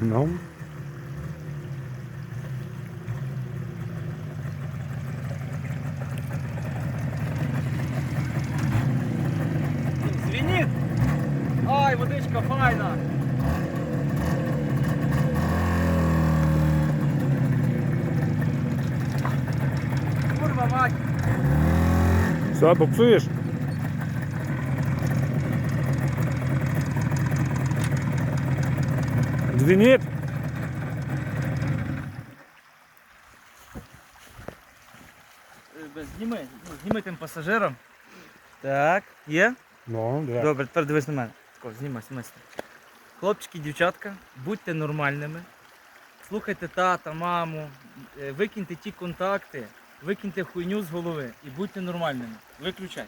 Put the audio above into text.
Ну, Звініть! Ай, водичка файна! Курва мать! все, буксуєш? Дзвінить? Е, Зніми, зніми тим пасажирам. Так, є? Ну, да. Добре, тепер дивись на мене. Тако, знімай, знімай. Хлопчики, дівчатка, будьте нормальними. Слухайте тата, маму, е, викиньте ті контакти, викиньте хуйню з голови і будьте нормальними. Виключай.